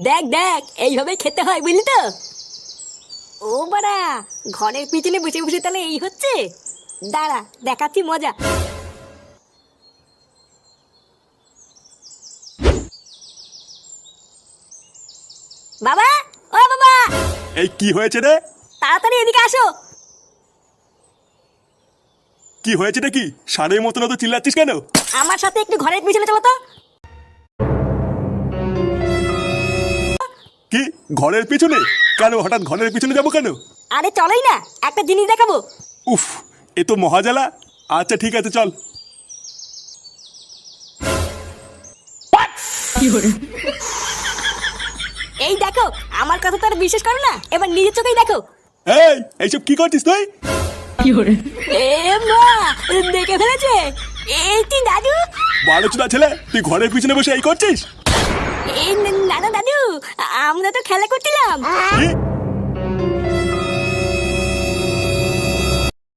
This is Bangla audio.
দেখ দেখ এইভাবে খেতে হয় বুঝলি তো? ও বাড়া ঘরের পিছনে বসে বসে তাহলে এই হচ্ছে? দাঁড়া দেখাচ্ছি মজা। বাবা ও বাবা! এই কি হয়েছে রে? তাড়াতাড়ি এদিকে আসো। কি হয়েছে কি? সারের মতন তো চিল্লাচ্ছিস কেন? আমার সাথে একটু ঘরের পিছনে চলো তো। কি? ঘরের পিছনে? কেন হঠাৎ ঘরের পিছনে যাব কেন? আরে চলোই না একটা জিনিস দেখাবো। উফ এ তো মহাজালা। আচ্ছা ঠিক আছে চল। এই দেখো আমার কথা তো আর বিশ্বাস করো না এবার নিজের চোখেই দেখো। এই এইসব কি করছিস তুই? এ মা দেখে ফেলেছে। এই তুই দাদু। বারো চুদা ছেলে তুই ঘরের পিছনে বসে এই করছিস? এই না না দাদু আমরা তো খেলা করছিলাম।